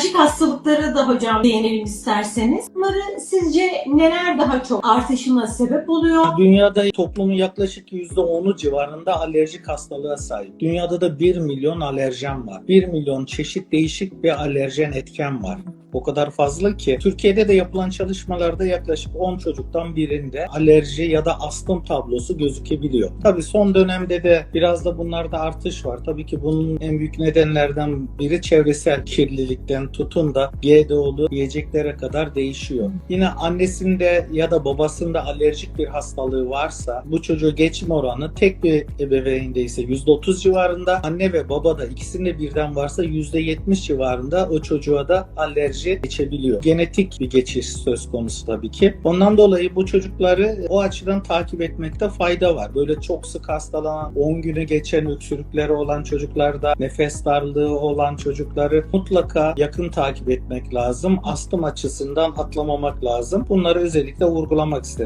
Alerjik hastalıklara da hocam değinelim isterseniz. Bunları sizce neler daha çok artışına sebep oluyor? Dünyada toplumun yaklaşık %10'u civarında alerjik hastalığa sahip. Dünyada da 1 milyon alerjen var. 1 milyon çeşit değişik bir alerjen etken var. O kadar fazla ki Türkiye'de de yapılan çalışmalarda yaklaşık 10 çocuktan birinde alerji ya da astım tablosu gözükebiliyor. Tabii son dönemde de biraz da bunlarda artış var. Tabii ki bunun en büyük nedenlerden biri çevresel kirlilikten tutun da GDO'lu yiyeceklere kadar değişiyor. Yine annesinde ya da babasında alerjik bir hastalığı varsa bu çocuğu geçme oranı tek bir ebeveyinde ise %30 civarında, anne ve baba da ikisinde birden varsa %70 civarında o çocuğa da alerji geçebiliyor. Genetik bir geçiş söz konusu tabii ki. Ondan dolayı bu çocukları o açıdan takip etmekte fayda var. Böyle çok sık hastalanan, 10 günü geçen öksürükleri olan çocuklarda, nefes darlığı olan çocukları mutlaka yakın takip etmek lazım. Astım açısından atlamamak lazım. Bunları özellikle vurgulamak isterim.